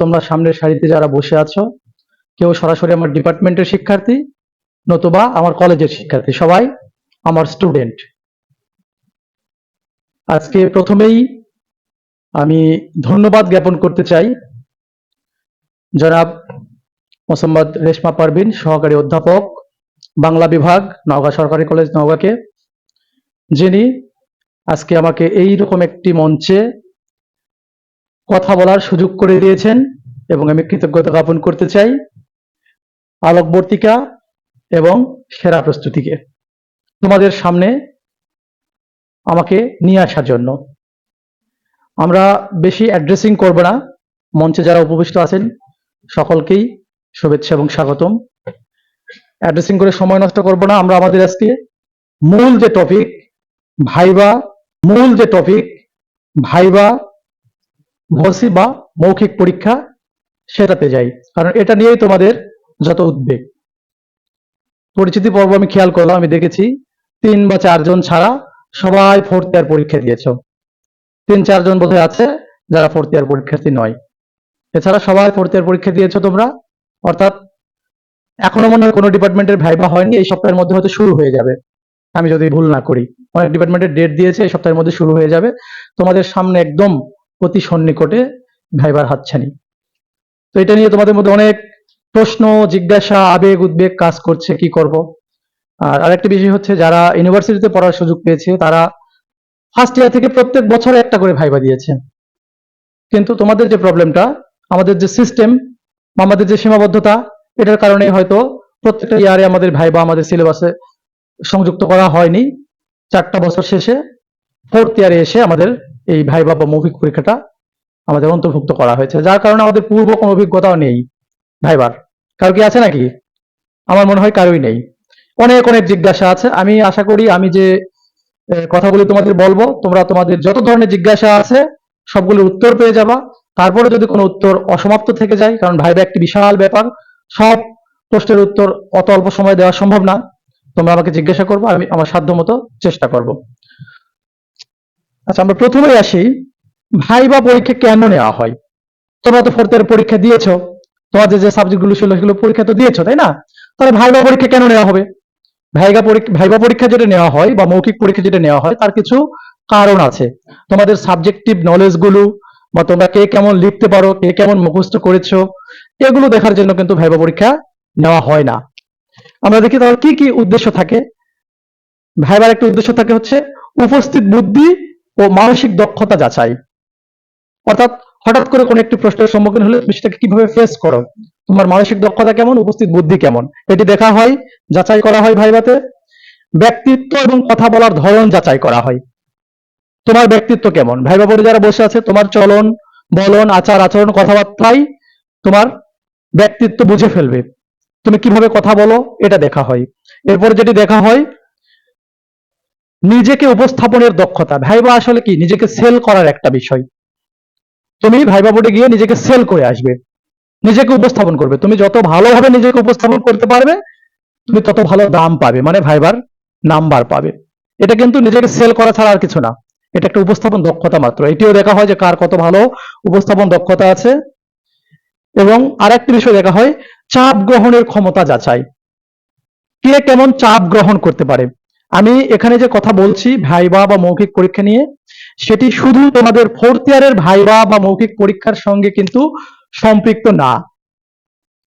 তোমরা সামনের সারিতে যারা বসে আছো, কেউ সরাসরি আমার ডিপার্টমেন্টের শিক্ষার্থী নতুবা আমার কলেজের শিক্ষার্থী, সবাই আমার স্টুডেন্ট আজকে প্রথমেই আমি ধন্যবাদ জ্ঞাপন করতে চাই জনাব মোসাম্মদ রেশমা পারভিন, সহকারী অধ্যাপক, বাংলা বিভাগ, নওগাঁ সরকারি কলেজ, নওগাঁকে। যিনি আজকে আমাকে এই রকম একটি মঞ্চে কথা বলার সুযোগ করে দিয়েছেন এবং আমি কৃতজ্ঞতা জ্ঞাপন করতে চাই আলোকবর্তিকা এবং সেরা প্রস্তুতিকে। তোমাদের সামনে আমাকে নিয়ে আসার জন্য। আমরা বেশি অ্যাড্রেসিং করব না। মঞ্চে যারা উপবিষ্ট আছেন, সকলকেই শুভেচ্ছা এবং স্বাগতম। অ্যাড্রেসিং করে সময় নষ্ট করব না। আমরা আমাদের আজকে মূল যে টপিক ভাইবা, মূল যে টপিক ভাইবা ভসি বা মৌখিক পরীক্ষা সেটাতে যাই। কারণ এটা নিয়েই তোমাদের যত উদ্বেগ। পরিচিতি পর্ব আমি খেয়াল করলাম, আমি দেখেছি তিন বা চারজন ছাড়া সবাই ফোর্থ ইয়ার পরীক্ষা দিয়েছ। তিন, চারজন বোধহয় আছে যারা ফোর্থ ইয়ার পরীক্ষার্থী নয়। এছাড়া সবাই ফোর্থ ইয়ার পরীক্ষা দিয়েছ তোমরা। অর্থাৎ এখনও মনে হয় কোনো ডিপার্টমেন্টের ভাইবা হয়নি, এই সপ্তাহের মধ্যে হয়তো শুরু হয়ে যাবে। আমি যদি ভুল না করি। অনেক ডিপার্টমেন্টের ডেট দিয়েছে, এই সপ্তাহের মধ্যে শুরু হয়ে যাবে। তোমাদের সামনে একদম অতি সন্নিকটে ভাইবার হাতছানি। তো এটা নিয়ে তোমাদের মধ্যে অনেক প্রশ্ন, জিজ্ঞাসা, আবেগ, উদ্বেগ কাজ করছে, কি করব? আর আরেকটা বিষয় হচ্ছে, যারা ইউনিভার্সিটিতে পড়ার সুযোগ পেয়েছে, তারা ফার্স্ট ইয়ার থেকে প্রত্যেক বছরে একটা করে ভাইবা দিয়েছে কিন্তু তোমাদের যে প্রবলেমটা আমাদের যে সিস্টেম আমাদের যে সীমাবদ্ধতা, এটার কারণে হয়তো প্রত্যেকটা ইয়ারে আমাদের ভাইবা আমাদের সিলেবাসে সংযুক্ত করা হয়নি। চারটা বছর শেষে ফোর্থ ইয়ারে এসে আমাদের এই ভাইবা বা মৌখিক পরীক্ষাটা আমাদের অন্তর্ভুক্ত করা হয়েছে। যার কারণে আমাদের পূর্ব কোনো অভিজ্ঞতাও নেই ভাইবার। কারও কি আছে নাকি? আমার মনে হয় কারোই নেই। অনেক অনেক জিজ্ঞাসা আছে। আমি আশা করি আমি যে কথাগুলি তোমাদের বলব, তোমরা তোমাদের যত ধরনের জিজ্ঞাসা আছে, সবগুলোর উত্তর পেয়ে যাবা। তারপরে যদি কোনো উত্তর অসমাপ্ত থেকে যায়, কারণ ভাইবা একটি বিশাল ব্যাপার, সব প্রশ্নের উত্তর অত অল্প সময় দেওয়া সম্ভব না। তোমরা আমাকে জিজ্ঞাসা করব, আমি আমার সাধ্য মতো চেষ্টা করব। আচ্ছা আমরা প্রথমেই আসি, ভাইবা পরীক্ষা কেন নেওয়া হয়? তোমরা তো ফোর্থ ইয়ার পরীক্ষা দিয়েছ তোমাদের যে সাবজেক্টগুলো ছিল সেগুলো পরীক্ষা তো দিয়েছ, তাই না? তাহলে ভাইবা পরীক্ষা কেন নেওয়া হবে? ভাইবা পরীক্ষা ভাইবা পরীক্ষা যেটা নেওয়া হয় বা মৌখিক পরীক্ষা যেটা নেওয়া হয়, তার কিছু কারণ আছে। তোমাদের সাবজেক্টিভ নলেজগুলো বা তোমরা কে কেমন লিখতে পারো, কে কেমন মুখস্থ করেছ, এগুলো দেখার জন্য কিন্তু ভাইবা পরীক্ষা নেওয়া হয় না। আমরা দেখি তাহলে কি কি উদ্দেশ্য থাকে? ভাইবার একটা উদ্দেশ্য থাকে হচ্ছে উপস্থিত বুদ্ধি ও মানসিক দক্ষতা যাচাই। অর্থাৎ হঠাৎ করে কোনো একটি প্রশ্নের সম্মুখীন হলে তুমি সেটাকে কীভাবে ফেস করো? তোমার মানসিক দক্ষতা কেমন, উপস্থিত বুদ্ধি কেমন? এটি দেখা হয়, যাচাই করা হয় ভাইভাতে ব্যক্তিত্ব এবং কথা বলার ধরন যাচাই করা হয়। তোমার ব্যক্তিত্ব কেমন? ভাইবা পরে যারা বসে আছে, তোমার চলন, বলন, আচার, আচরণ, কথাবার্তাই তোমার ব্যক্তিত্ব বুঝে ফেলবে। তুমি কীভাবে কথা বলো, এটা দেখা হয়। এরপর যেটি দেখা হয় নিজেকে উপস্থাপনের দক্ষতা। ভাইবা আসলে কি? নিজেকে সেল করার একটা বিষয়। তুমি ভাইবা বোর্ডে গিয়ে নিজেকে সেল করে আসবে। নিজেকে উপস্থাপন করবে। তুমি যত ভালোভাবে নিজেকে উপস্থাপন করতে পারবে, তুমি তত ভালো দাম পাবে মানে ভাইবার নাম্বার পাবে। এটা কিন্তু নিজেকে সেল করা ছাড়া আর কিছু না। এটা একটা উপস্থাপন দক্ষতা মাত্র। এটিও দেখা হয় যে কার কত ভালো উপস্থাপন দক্ষতা আছে। এবং আরেকটি বিষয় দেখা হয়, চাপ গ্রহণের ক্ষমতা যাচাই। কে কেমন চাপ গ্রহণ করতে পারে? আমি এখানে যে কথা বলছি ভাইবা বা মৌখিক পরীক্ষা নিয়ে, সেটি শুধু তোমাদের ফোর্থ ইয়ারের ভাইবা বা মৌখিক পরীক্ষার সঙ্গে কিন্তু সম্পৃক্ত না।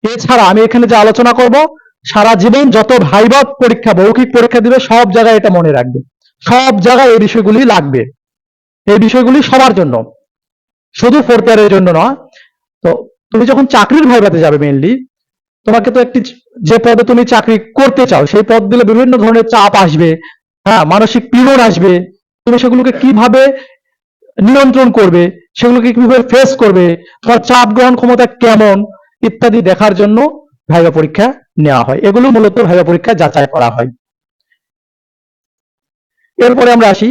এছাড়া আমি এখানে যে আলোচনা করব, সারা জীবন যত ভাইবা পরীক্ষা, মৌখিক পরীক্ষা দিবে, সব জায়গায় এটা মনে রাখবে। সব জায়গায় এই বিষয়গুলি লাগবে। এই বিষয়গুলি সবার জন্য। শুধু ফোর্থ ইয়ারের জন্য নয়। তো তুমি যখন চাকরির ভাইবাতে যাবে মেইনলি তোমাকে তো একটি যে পদে তুমি চাকরি করতে চাও, সেই পদ দিলে বিভিন্ন ধরনের চাপ আসবে হ্যাঁ মানসিক পীড়ন আসবে। তুমি সেগুলোকে কীভাবে নিয়ন্ত্রণ করবে, সেগুলোকে কীভাবে ফেস করবে, তোমার চাপ গ্রহণ ক্ষমতা কেমন, ইত্যাদি দেখার জন্য ভাইবা পরীক্ষা নেওয়া হয়। এগুলো মূলত ভাইবা পরীক্ষা যাচাই করা হয়। এরপরে আমরা আসি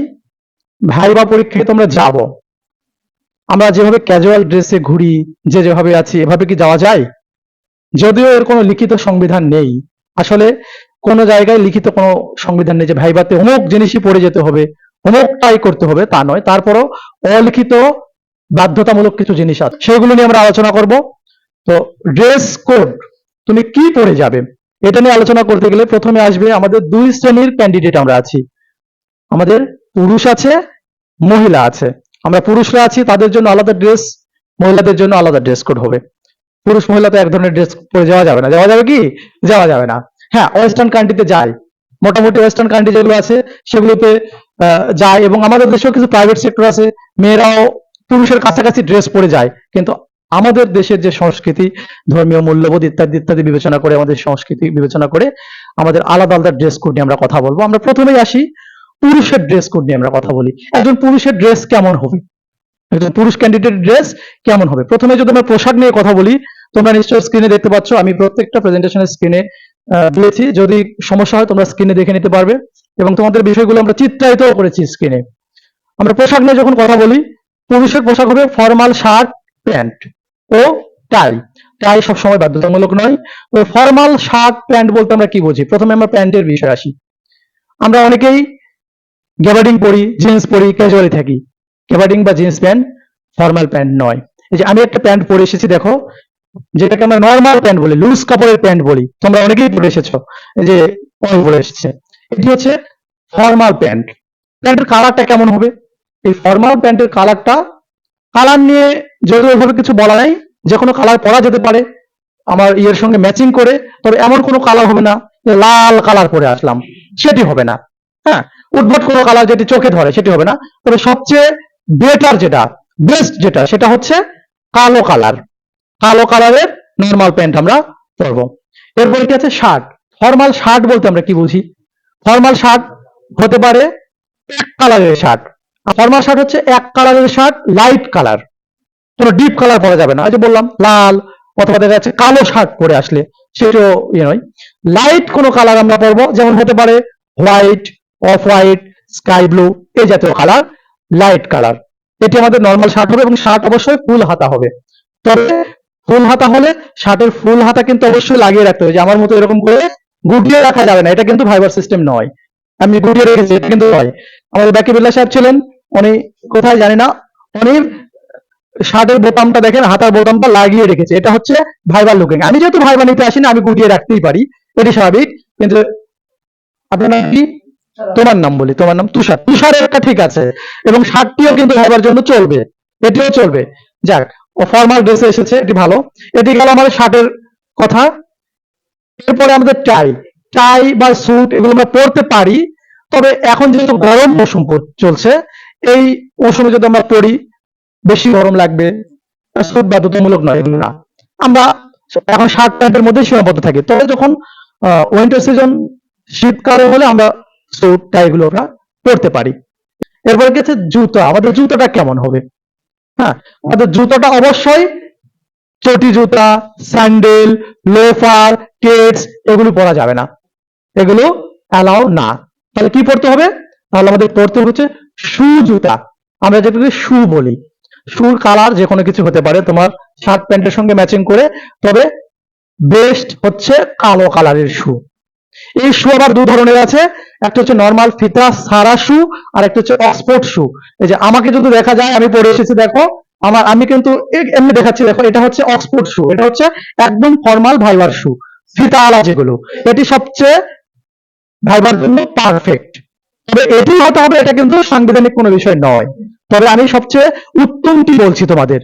ভাইবা পরীক্ষায় তোমরা যাব। আমরা যেভাবে ক্যাজুয়াল ড্রেসে ঘুরি, যে যেভাবে আছি, এভাবে কি যাওয়া যায়? যদিও এর কোনো লিখিত সংবিধান নেই, আসলে কোনো জায়গায় লিখিত কোনো সংবিধান নেই যে ভাইবাতে অমুক জিনিসই পড়ে যেতে হবে অমুকটাই করতে হবে, তা নয়। তারপরও অলিখিত বাধ্যতামূলক কিছু জিনিস আছে, সেগুলো নিয়ে আমরা আলোচনা করব। তো ড্রেস কোড, তুমি কি পরে যাবে? এটা নিয়ে আলোচনা করতে গেলে প্রথমে আসবে আমাদের দুই শ্রেণির ক্যান্ডিডেট আমরা আছি। আমাদের পুরুষ আছে, মহিলা আছে। আমরা পুরুষরা আছি, তাদের জন্য আলাদা ড্রেস, মহিলাদের জন্য আলাদা ড্রেস কোড হবে। পুরুষ মহিলা তো এক ধরনের ড্রেস পরে যাওয়া যাবে না। যাওয়া যাবে কি? যাওয়া যাবে না। হ্যাঁ ওয়েস্টার্ন কান্ট্রিতে যায়। মোটামুটি ওয়েস্টার্ন কান্ট্রি যেগুলো আছে, সেগুলোতে যায় এবং আমাদের দেশেও কিছু প্রাইভেট সেক্টর আছে। মেয়েরাও পুরুষের কাছাকাছি ড্রেস পরে যায়। কিন্তু আমাদের দেশের যে সংস্কৃতি, ধর্মীয় মূল্যবোধ ইত্যাদি ইত্যাদি বিবেচনা করে, আমাদের সংস্কৃতি বিবেচনা করে আমাদের আলাদা আলাদা ড্রেস কোড নিয়ে আমরা কথা বলব। আমরা প্রথমেই আসি পুরুষের ড্রেস কোড নিয়ে আমরা কথা বলি। একজন পুরুষের ড্রেস কেমন হবে? একজন পুরুষ ক্যান্ডিডেট ড্রেস কেমন হবে? প্রথমে যদি আমরা পোশাক নিয়ে কথা বলি তোমরা নিশ্চয়ই স্ক্রিনে দেখতে পাচ্ছ, আমি প্রত্যেকটা প্রেজেন্টেশনের স্ক্রিনে দিয়েছি। যদি সমস্যা হয়, তোমরা স্ক্রিনে দেখে নিতে পারবে। এবং তোমাদের বিষয়গুলো আমরা চিত্রায়িত করেছি স্ক্রিনে আমরা পোশাক নিয়ে যখন কথা বলি, পুরুষের পোশাক হবে ফর্মাল শার্ট প্যান্ট ও টাই টাই সবসময় বাধ্যতামূলক নয়। তো ফর্মাল শার্ট প্যান্ট বলতে আমরা কি বুঝি? প্রথমে আমরা প্যান্টের বিষয়ে আসি। আমরা অনেকেই গ্যাবার্ডিং পরি জিন্স পরি ক্যাজুয়ালি থাকি। গ্যাবার্ডিং বা জিন্স প্যান্ট ফর্মাল প্যান্ট নয়। এই যে আমি একটা প্যান্ট পরে এসেছি, দেখো। যেটাকে আমরা নর্মাল প্যান্ট বলি লুজ কাপড়ের প্যান্ট বলি। তোমরা অনেকেই পরে এসেছ যে অনেক পরে এসেছে। এটি হচ্ছে ফর্মাল প্যান্ট প্যান্টের কালারটা কেমন হবে? এই ফর্মাল প্যান্টের কালারটা কালার নিয়ে যেহেতু ওইভাবে কিছু বলা নাই। যে কোনো কালার পরা যেতে পারে। আমার ইয়ের সঙ্গে ম্যাচিং করে, তবে এমন কোনো কালার হবে না যে লাল কালার পরে আসলাম। সেটি হবে না। হ্যাঁ উদ্ভট কোনো কালার যেটি চোখে ধরে, সেটি হবে না। তবে সবচেয়ে বেটার যেটা বেস্ট যেটা, সেটা হচ্ছে কালো কালার কালো কালারের নর্মাল প্যান্ট আমরা পরবো। এরপরে কি আছে? শার্ট ফর্মাল শার্ট বলতে আমরা কি বুঝি? ফর্মাল শার্ট হতে পারে এক কালারের শার্ট ফর্মাল শার্ট হচ্ছে এক কালারের শার্ট লাইট কালার কোনো ডিপ কালার পরা যাবে না। যে বললাম, লাল, অথবা দেখা যাচ্ছে কালো শার্ট পরে আসলে, সেটাও ইয়ে নয়। লাইট কোনো কালার আমরা পরবো, যেমন হতে পারে white off white sky blue এই জাতীয় কালার লাইট কালার এটি আমাদের নর্মাল শার্ট হবে এবং শার্ট অবশ্যই ফুল হাতা হবে। তবে ফুল হাতা হলে শার্টের ফুল হাতা কিন্তু অবশ্যই লাগিয়ে রাখতে হবে, যে আমার মতো এরকম করে গুটিয়ে রাখা যাবে না, এটা কিন্তু ফাইবার সিস্টেম নয়। আমি গুটিয়ে রেখেছি, এটা কিন্তু নয়। আমাদের ব্যাকি বিল্লা সাহেব ছিলেন, উনি কোথায় জানি না, উনি শার্টের বোতামটা দেখেন, হাতার বোতামটা লাগিয়ে রেখেছে, এটা হচ্ছে ভাইবার লুকিং আমি যেহেতু ভাইবার নিতে আসি না আমি গুটিয়ে রাখতেই পারি, এটি স্বাভাবিক, কিন্তু আপনার নাম কি? তোমার নাম বলি, তোমার নাম তুষার। তুষারের একটা ঠিক আছে, এবং শার্টটিও কিন্তু ভাইবার জন্য চলবে, এটিও চলবে। যাক ফর্মাল ড্রেসে এসেছে, এটি ভালো। এটি গেল আমাদের শার্টের কথা। এরপরে আমাদের টাই টাই বা স্যুট এগুলো আমরা পরতে পারি, তবে এখন যেহেতু গরম মৌসুম চলছে, এই মৌসুমে যদি আমরা পরি, বেশি গরম লাগবে। স্যুট বাধ্যতামূলক নয়, এগুলো না। আমরা এখন শার্ট প্যান্টের মধ্যে সীমাবদ্ধ থাকি। তবে যখন উইন্টার সিজন শীতকালে হলে আমরা স্যুট টাই এগুলো আমরা পরতে পারি। এরপরে গেছে জুতো। আমাদের জুতোটা কেমন হবে? হ্যাঁ আমাদের জুতোটা অবশ্যই চটি জুতা, স্যান্ডেল, লোফার কেটস এগুলো পরা যাবে না। এগুলো অ্যালাউ না। তাহলে কি পড়তে হবে? তাহলে আমাদের পড়তে হচ্ছে শু জুতা। আমরা যেটাকে শু বলি। শুর কালার যে কোনো কিছু হতে পারে, তোমার শার্ট প্যান্টের সঙ্গে ম্যাচিং করে। তবে বেস্ট হচ্ছে কালো কালারের শু। এই শু আবার দু ধরনের আছে। একটা হচ্ছে নর্মাল ফিতা, সারা শু, আর একটা হচ্ছে অক্সফোর্ড শু। এই যে আমাকে যদি দেখা যায়, আমি পরে এসেছি, দেখো, আমার, আমি কিন্তু এমনি দেখাচ্ছি, দেখো, এটা হচ্ছে অক্সফোর্ড শু, এটা হচ্ছে একদম ফর্মাল ভাইবার শু ফিতা আলা যেগুলো। এটি সবচেয়ে ভাইবার জন্য পারফেক্ট তবে এটি হতে হবে, এটা কিন্তু সাংবিধানিক কোনো বিষয় নয়। তবে আমি সবচেয়ে উত্তমটি বলছি তোমাদের।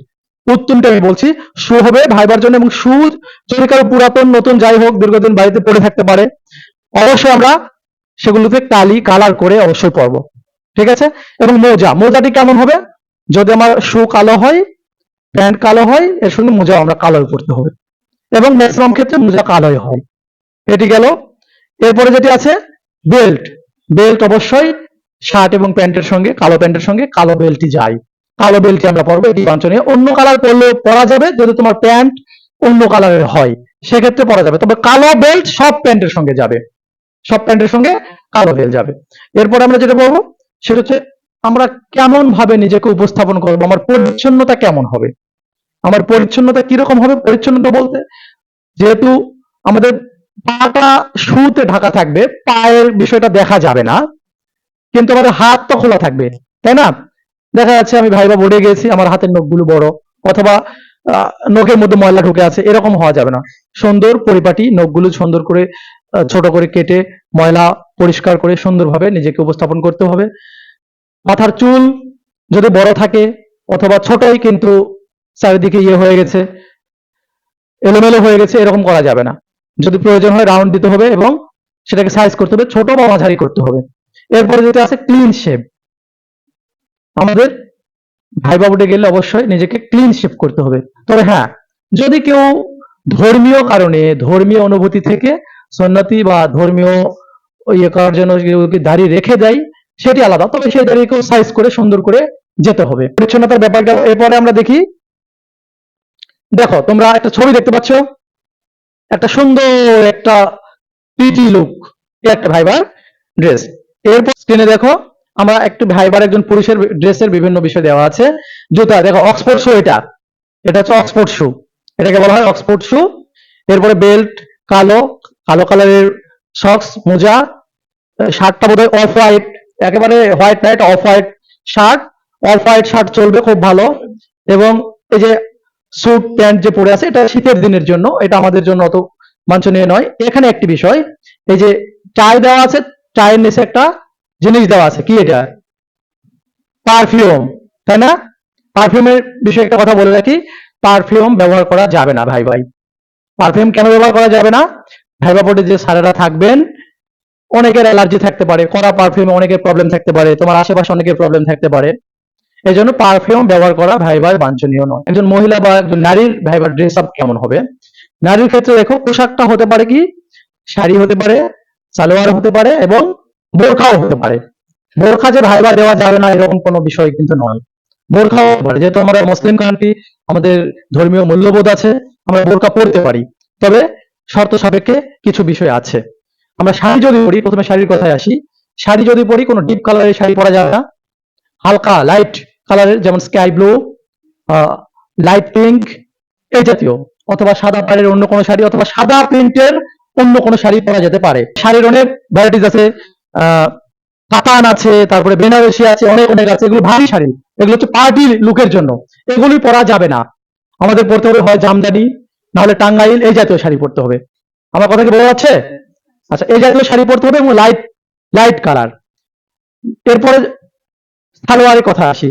উত্তমটা আমি বলছি, শু হবে ভাইবার জন্য এবং শু যদি কারও পুরাতন, নতুন যাই হোক, দীর্ঘদিন বাড়িতে পড়ে থাকতে পারে অবশ্যই আমরা সেগুলোকে কালি কালার করে অবশ্যই পরবো। ঠিক আছে? এবং মোজা, মোজাটি কেমন হবে? যদি আমার শু কালো হয় প্যান্ট কালো হয়, এর সঙ্গে মোজা আমরা কালো পরতে হবে। এবং ম্যাক্সিমাম ক্ষেত্রে মোজা কালোই হয়। এটি গেল। এরপরে যেটি আছে বেল্ট বেল্ট অবশ্যই শার্ট এবং প্যান্টের সঙ্গে, কালো প্যান্টের সঙ্গে কালো বেল্টই যায়। কালো বেল্টই আমরা পরবো, এটি বাঞ্ছনীয়। অন্য কালার পরলে পরা যাবে, যদি তোমার প্যান্ট অন্য কালারের হয়, সেক্ষেত্রে পরা যাবে। তবে কালো বেল্ট সব প্যান্টের সঙ্গে যাবে। সব প্যান্টের সঙ্গে কালো বেল্ট যাবে। এরপর আমরা যেটা বলব, সেটা হচ্ছে আমরা কেমন ভাবে নিজেকে উপস্থাপন করব, আমার পরিচ্ছন্নতা কেমন হবে? আমার পরিচ্ছন্নতা কীরকম হবে? পরিচ্ছন্নতা বলতে যেহেতু আমাদের পাটা শুতে ঢাকা থাকবে, পায়ের বিষয়টা দেখা যাবে না, কিন্তু আমাদের হাত তো খোলা থাকবে, তাই না? দেখা যাচ্ছে আমি ভাইবা বোর্ডে গেছি, আমার হাতের নখগুলো বড়, অথবা নখের মধ্যে ময়লা ঢুকে আছে, এরকম হওয়া যাবে না। সুন্দর পরিপাটি নখগুলো সুন্দর করে ছোট করে কেটে ময়লা পরিষ্কার করে সুন্দরভাবে নিজেকে উপস্থাপন করতে হবে। মাথার চুল যদি বড় থাকে অথবা ছোটই কিন্তু চারিদিকে ইয়ে হয়ে গেছে, এলোমেলো হয়ে গেছে, এরকম করা যাবে না। যদি প্রয়োজন হয় রাউন্ড দিতে হবে এবং সেটাকে সাইজ করতে হবে, ছোট বা মাঝারি করতে হবে। এরপরে যেটা আছে ক্লিন শেপ আমাদের ভাই বাবুটে গেলে অবশ্যই নিজেকে ক্লিন শেপ করতে হবে। তবে হ্যাঁ যদি কেউ ধর্মীয় কারণে, ধর্মীয় অনুভূতি থেকে সন্ন্যতি বা ধর্মীয় ইয়ে করার জন্য কেউ কি দাড়ি রেখে দেয়, সেটি আলাদা। তবে সেই দাড়িকেও সাইজ করে, সুন্দর করে যেতে হবে। পরিচ্ছন্নতার ব্যাপারটা এরপরে আমরা দেখি। দেখো, তোমরা একটা ছবি দেখতে পাচ্ছ। একটা সুন্দর একটা পিটি লুক একটা ভাইবার ড্রেস এরপর স্ক্রিনে দেখো, আমরা একটু ভাইবার একজন পুরুষের ড্রেসের বিভিন্ন বিষয় দেওয়া আছে। জুতা, দেখো অক্সফোর্ড শু এটা। এটা হচ্ছে অক্সফোর্ড শু এটাকে বলা হয় অক্সফোর্ড শু এরপরে বেল্ট কালো কালো কালারের সক্স মোজা শার্টটা বোধহয় অফ হোয়াইট একেবারে white night off white shirt off white shirt চলবে খুব ভালো। এবং এই যে স্যুট প্যান্ট যে পরে আছে, এটা শীতের দিনের জন্য, এটা আমাদের জন্য অত বাঞ্ছনীয় নয়। এখানে একটি বিষয়, এই যে টাই দেওয়া আছে চায়ের নিচে একটা জিনিস দেওয়া আছে, কি এটা? পারফিউম তাই না? পারফিউমের বিষয়ে একটা কথা বলে রাখি। পারফিউম ব্যবহার করা যাবে না, ভাই ভাই। পারফিউম কেন ব্যবহার করা যাবে না? ভাইবা বোর্ডে যে স্যারেরা থাকবেন, অনেকের অ্যালার্জি থাকতে পারে, কড়া পারফিউমে অনেকের প্রবলেম থাকতে পারে, তোমার আশেপাশে অনেকের প্রবলেম থাকতে পারে। এই জন্য পারফিউম ব্যবহার করা ভাইবার বাঞ্ছনীয় নয়। একজন মহিলা বা একজন নারীর ভাইবার ড্রেস আপ কেমন হবে? নারীর ক্ষেত্রে দেখো, পোশাকটা হতে পারে কি? শাড়ি হতে পারে, সালোয়ার হতে পারে এবং বোরখাও হতে পারে। বোরখা যে ভাইবা দেওয়া যাবে না, এরকম কোনো বিষয় কিন্তু নয়। বোরখাও হতে পারে। যেহেতু আমরা মুসলিম কান্ট্রি আমাদের ধর্মীয় মূল্যবোধ আছে, আমরা বোরখা পরতে পারি। তবে শর্ত সাপেক্ষে কিছু বিষয় আছে। আমরা শাড়ি যদি পরি, প্রথমে শাড়ির কথায় আসি। শাড়ি যদি পরি, কোনো ডিপ কালারের শাড়ি পরা যাবে না। হালকা লাইট কালারের যেমন স্কাই ব্লু লাইট পিঙ্ক এই জাতীয়। অথবা সাদা পাড়ের অন্য কোনো শাড়ি, অথবা সাদা প্রিন্টের অন্য কোনো শাড়ি পরা যেতে পারে। শাড়ির অনেক ভ্যারাইটিস আছে। কাতান আছে, তারপরে বেনারসি আছে, অনেক অনেক আছে। এগুলো ভারী শাড়ি। এগুলো হচ্ছে পার্টি লুকের জন্য। এগুলি পরা যাবে না। আমাদের পড়তে হবে হয় জামদানি। নাহলে টাঙ্গাইল এই জাতীয় শাড়ি পরতে হবে। আমার কথা কি বোঝা যাচ্ছে? আচ্ছা এই জাতীয় শাড়ি পরতে হবে এবং লাইট লাইট কালার এরপরে সালোয়ারের কথা আসি।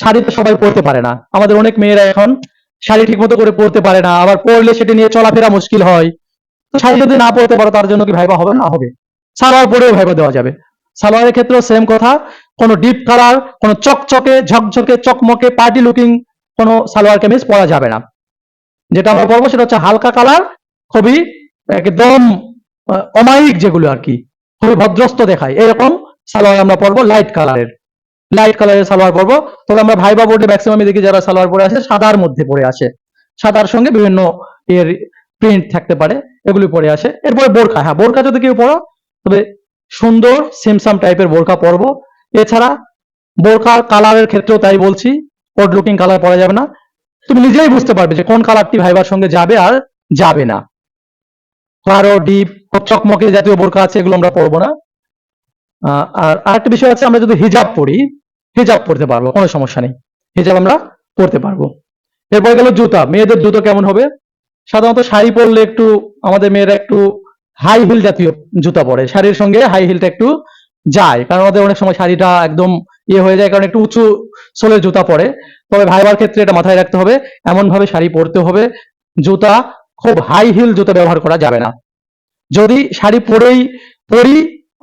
শাড়ি তো সবাই পরতে পারে না। আমাদের অনেক মেয়েরা এখন শাড়ি ঠিক মতো করে পরতে পারে না। আবার পরলে সেটি নিয়ে চলাফেরা মুশকিল হয়। তো শাড়ি যদি না পরতে পারো, তার জন্য কি ভাইবা হবে? না হবে। সালোয়ার পরেও ভাইবা দেওয়া যাবে। সালোয়ারের ক্ষেত্রেও সেম কথা। কোনো ডিপ কালার কোনো চকচকে, ঝকঝকে, চকমকে পার্টি লুকিং কোনো সালোয়ার কামিজ পরা যাবে না। যেটা আমরা পরবো সেটা হচ্ছে হালকা কালার, খুবই একদম অমায়িক যেগুলো আর কি, খুবই ভদ্রস্ত দেখায়। এরকম সালোয়ার আমরা পরবো লাইট কালারের লাইট কালারের সালোয়ার পরবো। তবে আমরা ভাইবা বোর্ডে ম্যাক্সিমাম দেখি যারা সালোয়ার পরে আসে সাদার মধ্যে পরে আসে। সাদার সঙ্গে বিভিন্ন এর প্রিন্ট থাকতে পারে, এগুলি পরে আসে। এরপরে বোরখা। হ্যাঁ বোরখা যদি কেউ পড়ো তবে সুন্দর সিমসাম টাইপের বোরখা পরবো। এছাড়া বোরখার কালারের ক্ষেত্রেও তাই বলছি কোড লুকিং কালার পরা যাবে না। তুমি নিজেই বুঝতে পারবে যে কোন কালারটি ভাইবার সঙ্গে যাবে আর যাবে না। কারও ডিপ চকমকে জাতীয় বোরখা আছে, এগুলো আমরা পরবো না। আর আরেকটা বিষয় আছে, আমরা যদি হিজাব পরি, হিজাব পরতে পারব, কোনো সমস্যা নেই। হিজাব আমরা পরতে পারব। এরপরে গেল জুতা। মেয়েদের জুতো কেমন হবে? সাধারণত শাড়ি পরলে একটু আমাদের মেয়েরা একটু হাই হিল জাতীয় জুতা পরে। শাড়ির সঙ্গে হাই হিলটা একটু যায়, কারণ আমাদের অনেক সময় শাড়িটা একদম ইয়ে হয়ে যায়, কারণ একটু উঁচু সোলের জুতা পরে। তবে ভাইবার ক্ষেত্রে এটা মাথায় রাখতে হবে এমন ভাবে শাড়ি পরতে হবে, জুতা খুব হাই হিল জুতা ব্যবহার করা যাবে না। যদি শাড়ি পরেই পরি,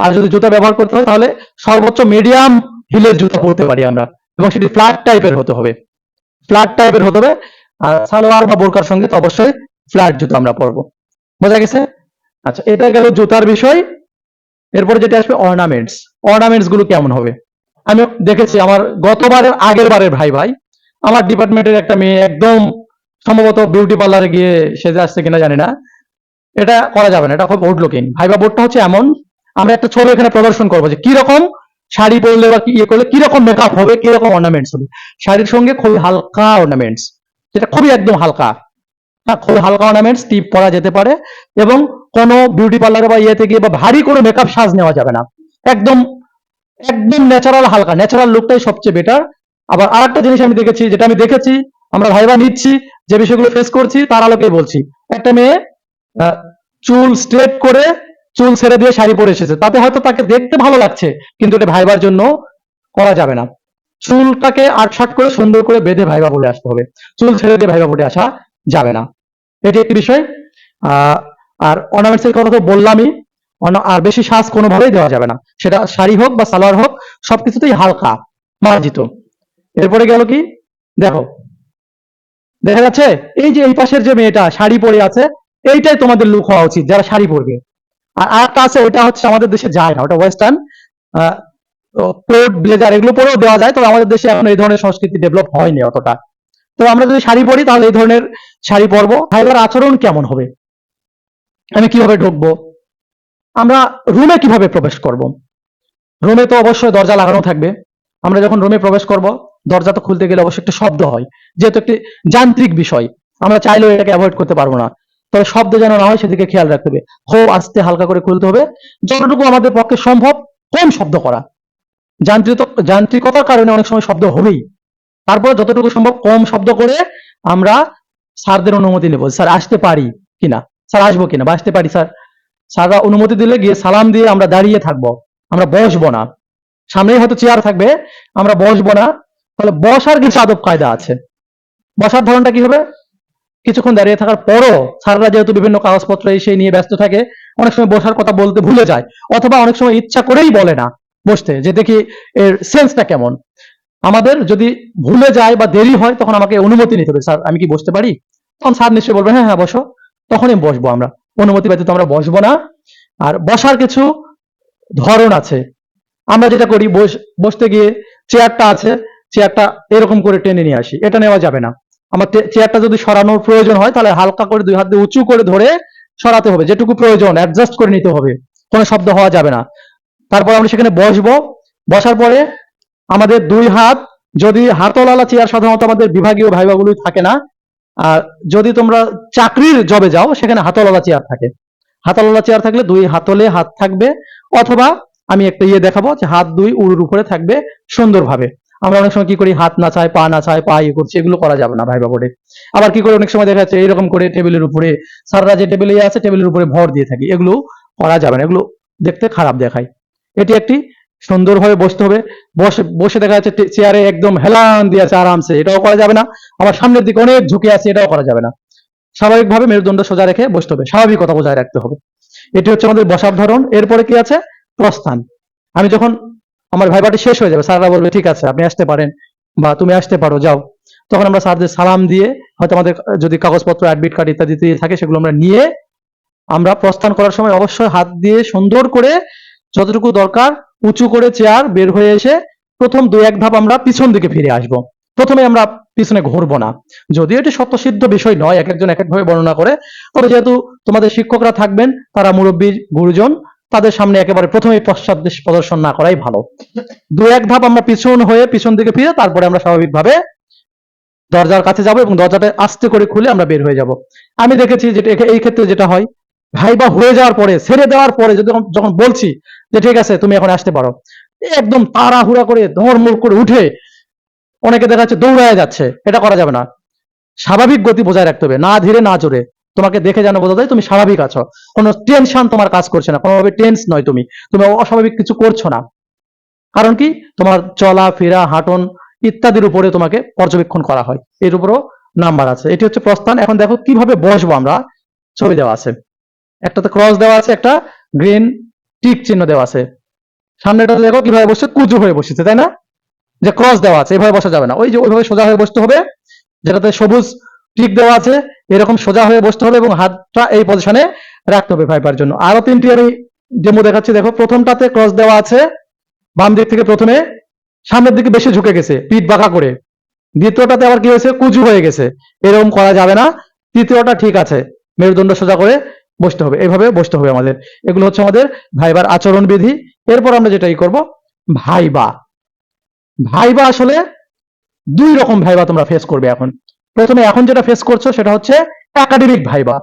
আর যদি জুতা ব্যবহার করতে হয়, তাহলে সর্বোচ্চ মিডিয়াম হিলের জুতা পরতে পারি আমরা। এবং সেটি ফ্ল্যাট টাইপের হতে হবে। ফ্ল্যাট টাইপের হতে হবে, আর সালোয়ার বা বোরকার সঙ্গে তো অবশ্যই ফ্ল্যাট জুতো আমরা পরবো। বোঝা গেছে? আচ্ছা এটা গেল জুতার বিষয়। এরপরে যেটা আসবে অর্নামেন্টস অর্নামেন্টসগুলো কেমন হবে? আমি দেখেছি আমার গতবারের আগের বারের ভাই ভাই, আমার ডিপার্টমেন্টের একটা মেয়ে একদম সম্ভবত বিউটি পার্লারে গিয়ে সেজে আসছে কিনা জানি না। এটা করা যাবে না, এটা খুব ওল্ড লুকিং ভাইবা বোর্ডটা হচ্ছে এমন, আমরা একটা ছবি এখানে প্রদর্শন করব যে কীরকম শাড়ি পরলে বা কি ইয়ে করলে কীরকম মেকআপ হবে, কীরকম অর্নামেন্টস হবে। শাড়ির সঙ্গে খুবই হালকা অর্নামেন্টস যেটা খুবই একদম হালকা। হ্যাঁ খুবই হালকা অর্নামেন্টস টিপ পরা যেতে পারে এবং কোনো বিউটি পার্লারে বা ইয়েতে গিয়ে বা ভারী কোনো মেকআপ সাজ নেওয়া যাবে না। একদম একদম ন্যাচারাল হালকা ন্যাচারাল লুকটাই সবচেয়ে বেটার আবার আরেকটা জিনিস আমি দেখেছি, যেটা আমি দেখেছি, আমরা ভাইবা নিচ্ছি, যে বিষয়গুলো ফেস করছি, তার আলোকে বলছি। একটা মেয়ে চুল স্ট্রেট করে চুল ছেড়ে দিয়ে শাড়ি পরে এসেছে। তাতে হয়তো তাকে দেখতে ভালো লাগছে, কিন্তু এটা ভাইবার জন্য করা যাবে না। চুলটাকে আটসাট করে সুন্দর করে বেঁধে ভাইবা বলে আসতে হবে। চুল ছেড়ে দিয়ে ভাইবা বলে আসা যাবে না। এটি একটি বিষয়। আর অর্নামেন্টস এর কথা তো বললামই। আর বেশি সাজ কোনোভাবেই দেওয়া যাবে না। সেটা শাড়ি হোক বা সালোয়ার হোক, সবকিছুতেই হালকা, মার্জিত। এরপরে গেল কি? দেখো। দেখা যাচ্ছে, এই যে এই পাশের যে মেয়েটা, শাড়ি পরে আছে, এইটাই তোমাদের লুক হওয়া উচিত, যারা শাড়ি পরবে। আর আরেকটা আছে ওটা হচ্ছে আমাদের দেশে যায় না, ওটা ওয়েস্টার্ন কোট ব্লেজার এগুলো পরেও দেওয়া যায়, তবে আমাদের দেশে এখন এই ধরনের সংস্কৃতি ডেভেলপ হয়নি অতটা। তো আমরা যদি শাড়ি পরি, তাহলে এই ধরনের শাড়ি পরবো। ভাইবার আচরণ কেমন হবে? আমি কীভাবে ঢুকবো? আমরা রুমে কীভাবে প্রবেশ করব? রুমে তো অবশ্যই দরজা লাগানো থাকবে। আমরা যখন রুমে প্রবেশ করব, দরজা তো খুলতে গেলে অবশ্যই একটা শব্দ হয়। যেহেতু একটি যান্ত্রিক বিষয়, আমরা চাইলেও এটাকে অ্যাভয়েড করতে পারব না। তবে শব্দ যেন না হয়, সেদিকে খেয়াল রাখতে হবে। খুব আস্তে, হালকা করে খুলতে হবে। যতটুকু আমাদের পক্ষে সম্ভব, কম শব্দ করা। যান্ত্রিক যান্ত্রিকতার কারণে অনেক সময় শব্দ হবেই। তারপরে যতটুকু সম্ভব কম শব্দ করে আমরা স্যারদের অনুমতি নেব স্যার, আসতে পারি কিনা? স্যার, আসব কিনা? বা আসতে পারি, স্যার। স্যাররা অনুমতি দিলে গিয়ে সালাম দিয়ে আমরা দাঁড়িয়ে থাকব। আমরা বসবো না। সামনেই হয়তো চেয়ার থাকবে। আমরা বসবো না। তাহলে বসার কিছু আদব কায়দা আছে। বসার ধরনটা কি হবে? কিছুক্ষণ দাঁড়িয়ে থাকার পরও স্যাররা যেহেতু বিভিন্ন কাগজপত্র এসে নিয়ে ব্যস্ত থাকে, অনেক সময় বসার কথা বলতে ভুলে যায়, অথবা অনেক সময় ইচ্ছা করেই বলে না বসতে, যে দেখি এর সেন্সটা কেমন। আমাদের যদি ভুলে যায় বা দেরি হয়, তখন আমাকে অনুমতি নিতে হবে। স্যার, আমি কি বসতে পারি? তখন স্যার নিশ্চয়ই বলবেন হ্যাঁ হ্যাঁ বসো। তখনই বসবো আমরা। অনুমতি ব্যতীত আমরা বসবো না। আর বসার কিছু ধরন আছে। আমরা যেটা করি বসতে গিয়ে চেয়ারটা আছে, চেয়ারটা এরকম করে টেনে নিয়ে আসি। এটা নেওয়া যাবে না। আমার চেয়ারটা যদি সরানোর প্রয়োজন হয়, তাহলে হালকা করে দুই হাত দিয়ে উঁচু করে ধরে সরাতে হবে। যেটুকু প্রয়োজন অ্যাডজাস্ট করে নিতে হবে। কোনো শব্দ হওয়া যাবে না। তারপর আমরা সেখানে বসবো। বসার পরে আমাদের দুই হাত, যদি হাতলালা চেয়ার সাধারণত আমাদের বিভাগীয় ভাইবাগুলোই থাকে না আর যদি তোমরা চাকরির জবে যাও, সেখানে হাতলালা চেয়ার থাকে। হাতলালা চেয়ার থাকলে দুই হাতলে হাত থাকবে, অথবা আমি একটা ইয়ে দেখাবো যে হাত দুই উড়ুর উপরে থাকবে সুন্দরভাবে। আমরা অনেক সময় কি করি, হাত না চায়, পা না চায়, পা ইয়ে করছি, এগুলো করা যাবে না ভাই বোর্ডে আবার কি করে অনেক সময় দেখা যাচ্ছে, এরকম করে টেবিলের উপরে, স্যাররা যে টেবিলে আছে টেবিলের উপরে ভর দিয়ে থাকি, এগুলো করা যাবে না, এগুলো দেখতে খারাপ দেখায়। এটি একটি সুন্দরভাবে বসতে হবে। বসে বসে দেখা যাচ্ছে চেয়ারে একদম হেলান দিয়ে আছে আরামসে। এটাও করা যাবে না। আবার সামনের দিকে অনেক ঝুঁকে আছে, এটাও করা যাবে না। স্বাভাবিকভাবে মেরুদণ্ড সোজা রেখে বসতে হবে। স্বাভাবিকতা বজায় রাখতে হবে। এটি হচ্ছে আমাদের বসার ধরন। এরপরে কি আছে? প্রস্থান। আমি যখন আমার ভাইবাটি শেষ হয়ে যাবে, স্যাররা বলবে, ঠিক আছে, আপনি আসতে পারেন বা তুমি আসতে পারো, যাও। তখন আমরা স্যারদের সালাম দিয়ে হয়তো আমাদের যদি কাগজপত্র, অ্যাডমিট কার্ড ইত্যাদি থাকে, সেগুলো আমরা নিয়ে আমরা প্রস্থান করার সময় অবশ্যই হাত দিয়ে সুন্দর করে যতটুকু দরকার, উঁচু করে চেয়ার বের হয়ে এসে প্রথম দুই এক ধাপ আমরা পিছন দিকে ফিরে আসব। প্রথমে আমরা পিছনে ঘুরবো না। যদিও এটি সত্যসিদ্ধ বিষয় নয়, এক একজন এক একভাবে বর্ণনা করে, তবে যেহেতু তোমাদের শিক্ষকরা থাকবেন, তারা মুরব্বী গুরুজন, তাদের সামনে একেবারে প্রথমেই পশ্চাৎ প্রদর্শন না করাই ভালো। দু এক ধাপ আমরা পিছন হয়ে পিছন দিকে ফিরে তারপরে আমরা স্বাভাবিকভাবে দরজার কাছে যাব এবং দরজাটা আস্তে করে খুলে আমরা বের হয়ে যাব। আমি দেখেছি যেটা, এই ক্ষেত্রে যেটা হয়, ভাইবা হয়ে যাওয়ার পরে, ছেড়ে দেওয়ার পরে যদি যখন বলছি যে ঠিক আছে, তুমি এখন আসতে পারো। একদম তাড়াহুড়া করে ধর্মূল করে উঠে অনেকে দেখা যাচ্ছে দৌড়ায় যাচ্ছে, এটা করা যাবে না। স্বাভাবিক গতি বজায় রাখতে হবে, না ধীরে, না জোরে। তোমাকে দেখে যেন বোঝা যায় তুমি স্বাভাবিক আছো। কোনো টেনশন তোমার কাজ করছে না, কোনোভাবে টেন্স নয় তুমি। তুমি অস্বাভাবিক কিছু করছ না। কারণ কি? তোমার চলা, ফেরা, হাঁটন ইত্যাদির উপরে তোমাকে পর্যবেক্ষণ করা হয়। এর উপরও নাম্বার আছে। এটি হচ্ছে প্রস্থান। এখন দেখো কীভাবে বসবো আমরা। ছবি দেওয়া আছে। একটাতে ক্রস দেওয়া আছে, একটা গ্রিন টিক চিহ্ন দেওয়া আছে। সামনেটা দেখো কীভাবে বসছে? কুজু হয়ে বসেছে, তাই না? যে ক্রস দেওয়া আছে, এভাবে বসা যাবে না। ওই যে ওইভাবে সোজা হয়ে বসতে হবে, যেটাতে সবুজ টিক দেওয়া আছে, এরকম সোজা হয়ে বসতে হবে এবং হাতটা এই পজিশনে রাখতে হবে ভাইপার জন্য। আরও তিনটি আমি ডেমো দেখাচ্ছি। দেখো, প্রথমটাতে ক্রস দেওয়া আছে, বাম দিক থেকে প্রথমে, সামনের দিকে বেশি ঝুঁকে গেছে, পিঠ বাঁকা করে। দ্বিতীয়টাতে আবার কি হয়েছে? কুজু হয়ে গেছে। এরকম করা যাবে না। তৃতীয়টা ঠিক আছে, মেরুদণ্ড সোজা করে বসতে হবে এইভাবে বসতে হবে আমাদের। এগুলো হচ্ছে আমাদের ভাইবার আচরণ বিধি এরপর আমরা যেটাই করব, ভাইবা। ভাইবা আসলে দুই রকম ভাইবা তোমরা ফেস করবে এখন। প্রথমে এখন যেটা ফেস করছ সেটা হচ্ছে একাডেমিক ভাইবা।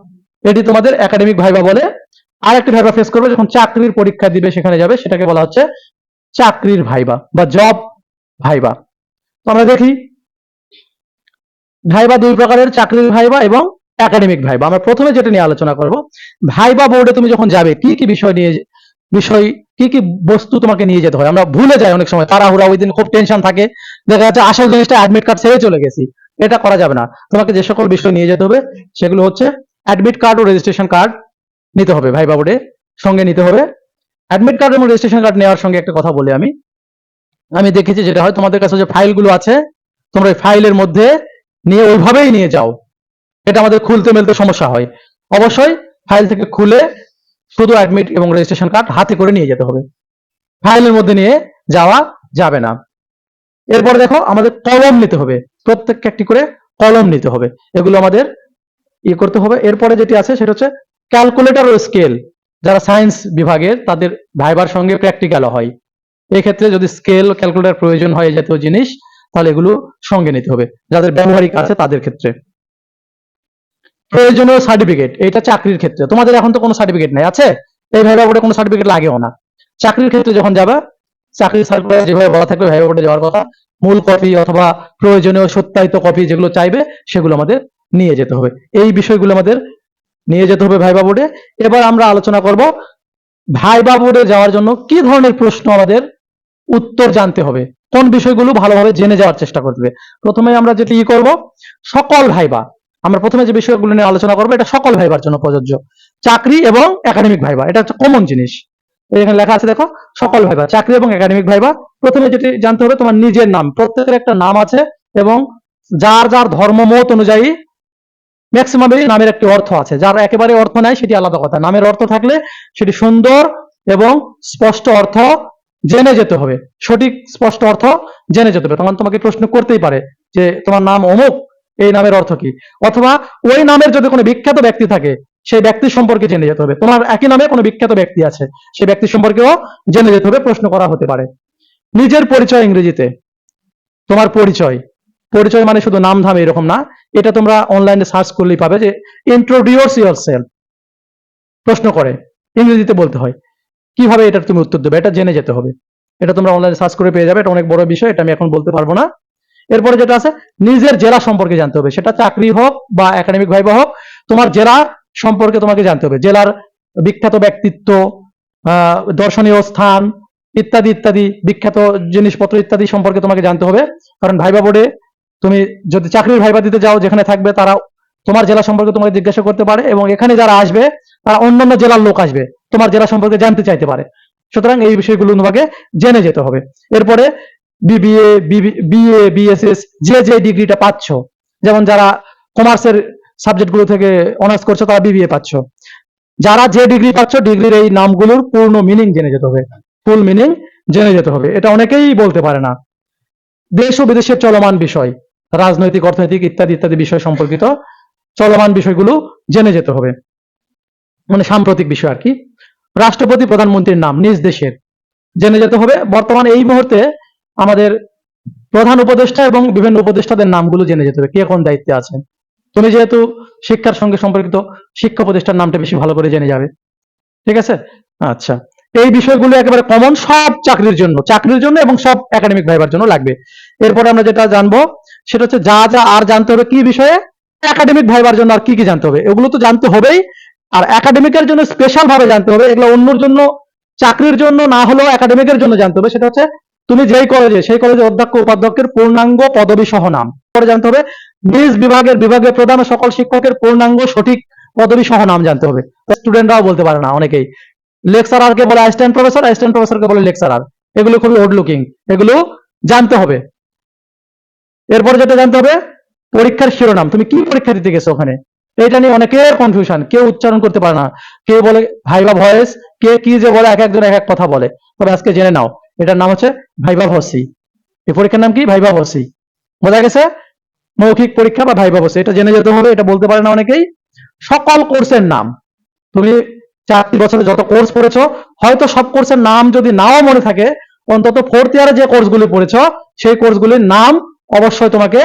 এটি তোমাদের একাডেমিক ভাইবা বলে আর একটি ভাইবা ফেস করবে যখন চাকরির পরীক্ষা দিবে সেখানে যাবে, সেটাকে বলা হচ্ছে চাকরির ভাইবা বা জব ভাইবা। তো আমরা দেখি, ভাইবা দুই প্রকারের, চাকরির ভাইবা এবং একাডেমিক ভাইবা আমরা প্রথমে যেটা নিয়ে আলোচনা করব ভাইবা বোর্ডে তুমি যখন যাবে, কি কি বিষয় নিয়ে, বিষয়, কি কি বস্তু তোমাকে নিয়ে যেতে হয়? আমরা ভুলে যাই অনেক সময়, তাড়াহুড়া, ওই দিন খুব টেনশন থাকে। দেখা যাচ্ছে আসল জিনিসটা অ্যাডমিট কার্ড ছেড়ে চলে গেছি। এটা করা যাবে না। তোমাকে যে সকল বিষয় নিয়ে যেতে হবে, সেগুলো হচ্ছে অ্যাডমিট কার্ড ও রেজিস্ট্রেশন কার্ড নিতে হবে ভাইবা বোর্ডে সঙ্গে নিতে হবে। অ্যাডমিট কার্ড এবং রেজিস্ট্রেশন কার্ড নেওয়ার সঙ্গে একটা কথা বলি আমি। আমি দেখেছি যেটা হয়, তোমাদের কাছে যে ফাইলগুলো আছে, তোমরা ওই ফাইলের মধ্যে নিয়ে ওইভাবেই নিয়ে যাও। এটা আমাদের খুলতে মেলতে সমস্যা হয়। অবশ্যই ফাইল থেকে খুলে শুধু অ্যাডমিট এবং রেজিস্ট্রেশন কার্ড হাতে করে নিয়ে যেতে হবে। ফাইলের মধ্যে নিয়ে যাওয়া যাবে না। এরপরে দেখো আমাদের কলম নিতে হবে। প্রত্যেককে একটি করে কলম নিতে হবে। এগুলো আমাদের ইয়ে করতে হবে। এরপরে যেটি আছে সেটা হচ্ছে ক্যালকুলেটর ও স্কেল যারা সায়েন্স বিভাগের, তাদের ভাইবার সঙ্গে প্র্যাকটিক্যাল হয়। এই ক্ষেত্রে যদি স্কেল ক্যালকুলেটর প্রয়োজন হয় জাতীয় জিনিস, তাহলে এগুলো সঙ্গে নিতে হবে। যাদের ব্যবহারিক আছে তাদের ক্ষেত্রে। প্রয়োজনীয় সার্টিফিকেট এটা চাকরির ক্ষেত্রে। তোমাদের এখন তো কোনো সার্টিফিকেট নাই, আছে? এই ভাইবা বোর্ডে কোনো সার্টিফিকেট লাগেও না। চাকরির ক্ষেত্রে যখন যাবে চাকরির সার্কুলার যেভাবে বলা থাকবে, ভাইবা বোর্ডে যাওয়ার কথা, মূল কপি অথবা প্রয়োজনীয় সত্যায়িত কপি যেগুলো চাইবে, সেগুলো আমাদের নিয়ে যেতে হবে। এই বিষয়গুলো আমাদের নিয়ে যেতে হবে ভাইবা বোর্ডে। এবার আমরা আলোচনা করব ভাইবা বোর্ডে যাওয়ার জন্য কি ধরনের প্রশ্ন আমাদের উত্তর জানতে হবে। কোন বিষয়গুলো ভালোভাবে জেনে যাওয়ার চেষ্টা করবে। প্রথমে আমরা যেটি ই করব, সকল ভাইবা। আমরা প্রথমে যে বিষয়গুলো নিয়ে আলোচনা করব, এটা সকল ভাইবার জন্য প্রযোজ্য। চাকরি এবং একাডেমিক ভাইবা এটা হচ্ছে কমন জিনিস। এখানে লেখা আছে, দেখো, সকল ভাইবা চাকরি এবং একাডেমিক ভাইবা প্রথমে যেটি জানতে হবে, তোমার নিজের নাম, প্রত্যেকের একটা নাম আছে এবং যার যার ধর্মমত অনুযায়ী ম্যাক্সিমামই নামের একটি অর্থ আছে। যার একেবারে অর্থ নাই, সেটি আলাদা কথা। নামের অর্থ থাকলে সেটি সুন্দর এবং স্পষ্ট অর্থ জেনে যেতে হবে। সঠিক, স্পষ্ট অর্থ জেনে যেতে হবে। তখন তোমাকে প্রশ্ন করতেই পারে যে, তোমার নাম অমুক এই নামের অর্থ কি? অথবা ওই নামের যদি কোনো বিখ্যাত ব্যক্তি থাকে, সেই ব্যক্তি সম্পর্কে জেনে যেতে হবে। তোমার একই নামে কোনো বিখ্যাত ব্যক্তি আছে, সেই ব্যক্তি সম্পর্কেও জেনে যেতে হবে, প্রশ্ন করা হতে পারে। নিজের পরিচয় ইংরেজিতে। তোমার পরিচয়। পরিচয় মানে শুধু নাম ধাম এরকম না, এটা তোমরা অনলাইনে সার্চ করলেই পাবে যে ইন্ট্রোডিউস ইউর সেলফ প্রশ্ন করে। ইংরেজিতে বলতে হয়। কীভাবে এটার তুমি উত্তর দেবে? এটা জেনে যেতে হবে। এটা তোমরা অনলাইনে সার্চ করে পেয়ে যাবে। এটা অনেক বড় বিষয়, এটা আমি এখন বলতে পারব না। এরপরে যেটা আছে, নিজের জেলা সম্পর্কে জানতে হবে। সেটা চাকরি হোক বা একাডেমিক ভাইবা হোক, তোমার জেলা সম্পর্কে তোমাকে জানতে হবে। জেলার বিখ্যাত ব্যক্তিত্ব দর্শনীয় স্থান, ইত্যাদি ইত্যাদি, বিখ্যাত জিনিসপত্র ইত্যাদি সম্পর্কে তোমাকে জানতে হবে। কারণ ভাইবা বোর্ডে তুমি যদি চাকরির ভাইবা দিতে যাও, যেখানে থাকবে তারা তোমার জেলা সম্পর্কে তোমাকে জিজ্ঞাসা করতে পারে এবং এখানে যারা আসবে, তারা অন্যান্য জেলার লোক আসবে, তোমার জেলা সম্পর্কে জানতে চাইতে পারে। সুতরাং এই বিষয়গুলো তোমাকে জেনে যেতে হবে। এরপরে বিবিএ বিএ বিএসএস যে যে ডিগ্রিটা পাচ্ছ। যেমন যারা কমার্সের সাবজেক্টগুলো থেকে অনার্স করছ, তারা বিবিএ পাচ্ছ। যারা যে ডিগ্রি পাচ্ছ ডিগ্রির এই নামগুলোর পূর্ণ মিনিং জেনে যেতে হবে। ফুল মিনিং জেনে যেতে হবে। এটা অনেকেই বলতে পারে না। দেশ ও বিদেশের চলমান বিষয়, রাজনৈতিক, অর্থনৈতিক ইত্যাদি ইত্যাদি বিষয় সম্পর্কিত চলমান বিষয়গুলো জেনে যেতে হবে। মানে সাম্প্রতিক বিষয় আর কি। রাষ্ট্রপতি, প্রধানমন্ত্রীর নাম নিজ দেশের। জেনে যেতে হবে। বর্তমানে এই মুহূর্তে আমাদের প্রধান উপদেষ্টা এবং বিভিন্ন উপদেষ্টাদের নামগুলো জেনে যেতে হবে, কে কোন দায়িত্বে আছেন। তুমি যেহেতু শিক্ষার সঙ্গে সম্পর্কিত, শিক্ষা প্রতিষ্ঠান নামটা বেশি ভালো করে জেনে যাবে। ঠিক আছে? আচ্ছা। এই বিষয়গুলো একেবারে কমন সব চাকরির জন্য চাকরির জন্য এবং সব একাডেমিক ভাইবার জন্য লাগবে। এরপরে আমরা যেটা জানব, সেটা হচ্ছে যা যা আর জানতে হবে, কি বিষয়ে? একাডেমিক ভাইবার জন্য আর কি কি জানতে হবে? এগুলো তো জানতে হবেই। আর একাডেমিকের জন্য স্পেশাল ভাবে জানতে হবে, এগুলো অন্যর জন্য, চাকরির জন্য না হলেও একাডেমিকের জন্য জানতে হবে, সেটা হচ্ছে তুমি যেই কলেজে সেই কলেজে অধ্যক্ষ, উপাধ্যক্ষের পূর্ণাঙ্গ পদবী সহ নাম। পরে জানতে হবে, নিজ বিভাগের বিভাগের প্রধান সকল শিক্ষকের পূর্ণাঙ্গ সঠিক পদবী সহ নাম জানতে হবে। স্টুডেন্টরাও বলতে পারে না অনেকেই। লেকচারারকে বলে অ্যাসিস্ট্যান্ট প্রফেসর অ্যাসিস্ট্যান্ট প্রফেসরকে বলে লেকচারার এগুলো খুবই ওড লুকিং এগুলো জানতে হবে। এরপরে যেটা জানতে হবে, পরীক্ষার শিরোনাম। তুমি কি পরীক্ষা দিতে গেছো ওখানে? এটা নিয়ে অনেকের কনফিউশন কেউ উচ্চারণ করতে পারে না। কেউ বলে ভাইবা ভয়েস? কে কি যে বলে, এক একজন এক এক কথা বলে। তবে আজকে জেনে নাও। এটার নাম হচ্ছে ভাইবা ভসি এই পরীক্ষার নাম কি? ভাইবা ভসি বোঝা গেছে? মৌখিক পরীক্ষা বা ভাইবা ভসি এটা জেনে যেতে হবে, এটা বলতে পারে না অনেকেই। সকল কোর্সের নাম। তুমি চারটি বছরে যত কোর্স পড়েছো, হয়তো সব কোর্সের নাম যদি নাও মনে থাকে, অন্তত ফোর্থ ইয়ারে যে কোর্সগুলি পড়েছো, সেই কোর্সগুলির নাম অবশ্যই তোমাকে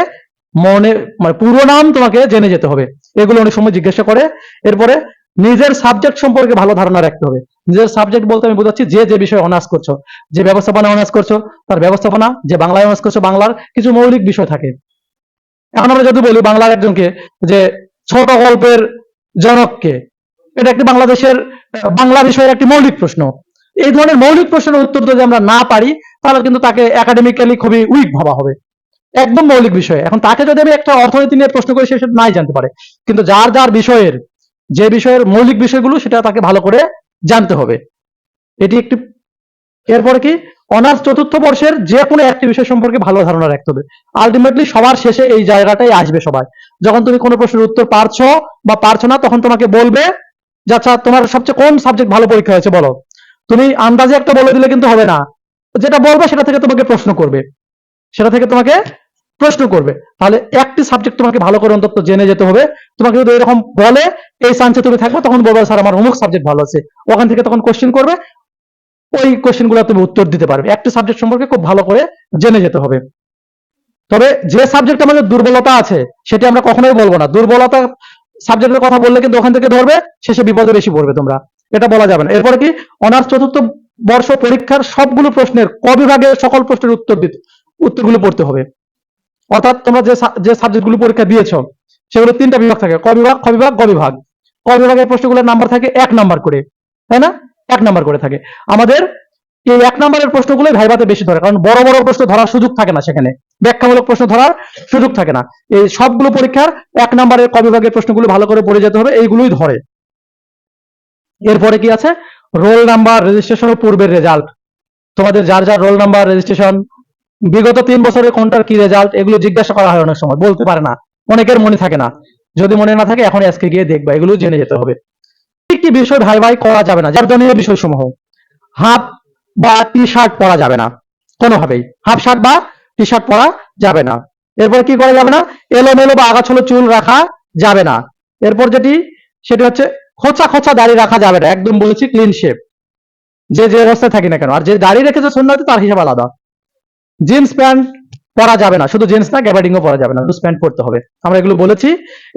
মনে মানে পুরো নাম তোমাকে জেনে যেতে হবে। এগুলো অনেক সময় জিজ্ঞাসা করে। এরপরে নিজের সাবজেক্ট সম্পর্কে ভালো ধারণা রাখতে হবে। নিজের সাবজেক্ট বলতে আমি বোঝাচ্ছি যে যে বিষয়ে অনার্স করছ। যে ব্যবস্থাপনা অনার্স করছ, তার ব্যবস্থাপনা, যে বাংলায় অনার্স করছ, বাংলার কিছু মৌলিক বিষয় থাকে। এখন আমরা যদি বলি বাংলার একজনকে, যে ছোট গল্পের জনককে, এটা একটি বাংলাদেশের, বাংলা বিষয়ের একটি মৌলিক প্রশ্ন। এই ধরনের মৌলিক প্রশ্নের উত্তর যদি আমরা না পারি, তাহলে কিন্তু তাকে একাডেমিক্যালি খুবই উইক ভাবা হবে। একদম মৌলিক বিষয়। এখন তাকে যদি আমি একটা অর্থনীতি নিয়ে প্রশ্ন করি সে নাই জানতে পারে। কিন্তু যার যার বিষয়ের, যে বিষয়ের মৌলিক বিষয়গুলো, সেটা তাকে ভালো করে জানতে হবে। এটি একটি, এরপরে কি? অনার্স চতুর্থ বর্ষের যে কোনো একটি বিষয় সম্পর্কে ভালো ধারণা রাখতে হবে। আলটিমেটলি সবার শেষে এই জায়গাটাই আসবে সবাই। যখন তুমি কোনো প্রশ্নের উত্তর পারছ বা পারছ না, তখন তোমাকে বলবে যে আচ্ছা তোমার সবচেয়ে কোন সাবজেক্ট ভালো পরীক্ষা হয়েছে বলো? তুমি আন্দাজে একটা বলে দিলে কিন্তু হবে না। যেটা বলবে, সেটা থেকে তোমাকে প্রশ্ন করবে। সেটা থেকে তোমাকে প্রশ্ন করবে। তাহলে একটি সাবজেক্ট তোমাকে ভালো করে অন্তত জেনে যেতে হবে। তোমাকে যদি এরকম বলে এই চান্সে তুমি থাকবে, তখন বলবে, স্যার, আমার অমুক সাবজেক্ট ভালো আছে। ওখান থেকে তখন কোশ্চেন করবে। ওই কোশ্চেনগুলো তুমি উত্তর দিতে পারবে। একটা সাবজেক্ট সম্পর্কে খুব ভালো করে জেনে যেতে হবে। তবে যে সাবজেক্ট আমাদের দুর্বলতা আছে, সেটি আমরা কখনোই বলব না। দুর্বলতা সাবজেক্টের কথা বললে কিন্তু ওখান থেকে ধরবে, শেষে বিপদে বেশি পড়বে তোমরা। এটা বলা যাবে না। এরপরে কি? অনার্স চতুর্থ বর্ষ পরীক্ষার সবগুলো প্রশ্নের ক সকল প্রশ্নের উত্তর দিতে, উত্তরগুলো পড়তে হবে। অর্থাৎ তোমরা যে যে সাবজেক্টগুলো পরীক্ষা দিয়েছ, সেগুলো তিনটা বিভাগ থাকে। ক বিভাগ খ বিভাগ গ বিভাগ ক বিভাগের প্রশ্নগুলোর নাম্বার থাকে এক নাম্বার করে, তাই না? এক নাম্বার করে থাকে। আমাদের এই এক নম্বরের প্রশ্নগুলোই ভাইভাতে বেশি ধরে, কারণ বড় বড় প্রশ্ন ধরার সুযোগ থাকে না সেখানে। ব্যাখ্যামূলক প্রশ্ন ধরার সুযোগ থাকে না। এই সবগুলো পরীক্ষার এক নম্বরের ক বিভাগের প্রশ্নগুলো ভালো করে পড়ে যেতে হবে, এইগুলোই ধরে। এরপরে কি আছে? রোল নাম্বার রেজিস্ট্রেশন ও পূর্বের রেজাল্ট তোমাদের যার যার রোল নাম্বার রেজিস্ট্রেশন বিগত তিন বছরের কোনটার কি রেজাল্ট এগুলো জিজ্ঞাসা করা হয় অনেক সময়, বলতে পারে না। অনেকের মনে থাকে না। যদি মনে না থাকে, এখন আজকে গিয়ে দেখবা, এগুলো জেনে যেতে হবে। কি বিষয়, ভাই ভাই, করা যাবে না। জাতীয় বিষয়সমূহ। হাফ বা টি শার্ট পরা যাবে না। কোনোভাবেই। হাফ শার্ট বা টি শার্ট পরা যাবে না। এরপর কি করা যাবে না? এলোমেলো বা আগাছলো চুল রাখা যাবে না। এরপর যেটি, সেটি হচ্ছে খোঁচা খোঁচা দাড়ি রাখা যাবে না। একদম বলেছি ক্লিন শেপ যে যে অবস্থায় থাকি না কেন। আর যে দাড়ি রেখেছে সুন্নতে, তার হিসাব আলাদা। জিন্স প্যান্ট পরা যাবে না। শুধু জিন্স না গ্যাবার্ডিংও পরা যাবে না। লুজ প্যান্ট পরতে হবে। আমরা এগুলো বলেছি।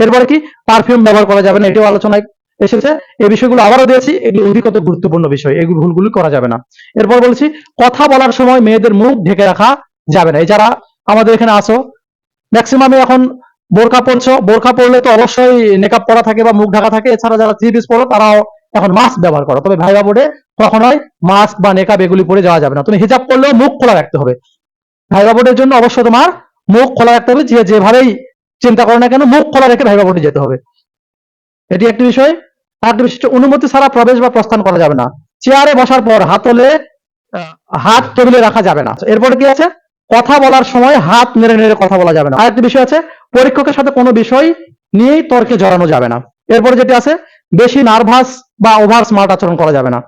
এরপরে কি? পারফিউম ব্যবহার করা যাবে না। এটিও আলোচনায় এসেছে। এই বিষয়গুলো আবারও দিয়েছি। এগুলো অধিকত গুরুত্বপূর্ণ বিষয়। এগুলো ভুলগুলো করা যাবে না। এরপর বলছি, কথা বলার সময় মেয়েদের মুখ ঢেকে রাখা যাবে না। যারা আমাদের এখানে আসো ম্যাক্সিমামে এখন বোরকা পরছো। বোরকা পরলে তো অবশ্যই মেকআপ পরা থাকে বা মুখ ঢাকা থাকে। এছাড়া যারা থ্রি পিস পরো, তারাও এখন মাস্ক ব্যবহার করো। তবে ভাইবা বোর্ডে কখনোই মাস্ক বা নেকাব এগুলি পরে যাওয়া যাবে না। তুমি হিজাব করলেও মুখ খোলা রাখতে হবে। ভাইবা বোর্ডের জন্য অবশ্যই তোমার মুখ খোলা রাখতে হবে যে যেভাবেই চিন্তা করো না কেন মুখ খোলা রেখে ভাইবা বোর্ডে যেতে হবে। এটি একটি বিষয়। আর একটি বিশিষ্ট অনুমতি ছাড়া প্রবেশ বা প্রস্থান করা যাবে না। চেয়ারে বসার পর হাতলে আহ, হাত টেবিলে রাখা যাবে না। এরপরে কি আছে? কথা বলার সময় হাত নেড়ে নেড়ে কথা বলা যাবে না। আরেকটি বিষয় আছে পরীক্ষকের সাথে কোনো বিষয় নিয়েই তর্কে জড়ানো যাবে না। এরপরে যেটি আছে বেশি নার্ভাস বা ওভার স্মার্ট আচরণ করা যাবে না।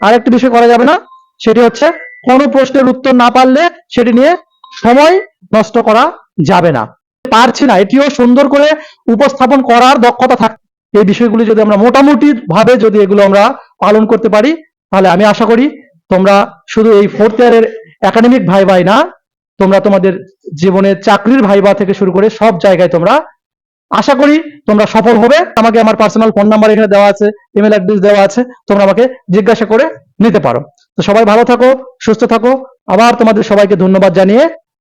আরেকটি বিষয় করা যাবে না সেটি হচ্ছে কোনো প্রশ্নের উত্তর না পারলে সেটি নিয়ে সময় নষ্ট করা যাবে না। পারছি না, এটিও সুন্দর করে উপস্থাপন করার দক্ষতা থাক এই বিষয়গুলি যদি আমরা মোটামুটি ভাবে যদি এগুলো আমরা পালন করতে পারি, তাহলে আমি আশা করি তোমরা শুধু এই ফোর্থ ইয়ারের একাডেমিক ভাই ভাই না, তোমরা তোমাদের জীবনের চাকরির ভাইবা থেকে শুরু করে সব জায়গায় তোমরা আশা করি তোমরা সফল হবে। আমাকে আমার পার্সোনাল ফোন নাম্বার এখানে দেওয়া আছে ইমেল অ্যাড্রেস দেওয়া আছে, তোমরা আমাকে জিজ্ঞাসা করে নিতে পারো। তো সবাই ভালো থাকো, সুস্থ থাকো। আবার তোমাদের সবাইকে ধন্যবাদ জানিয়ে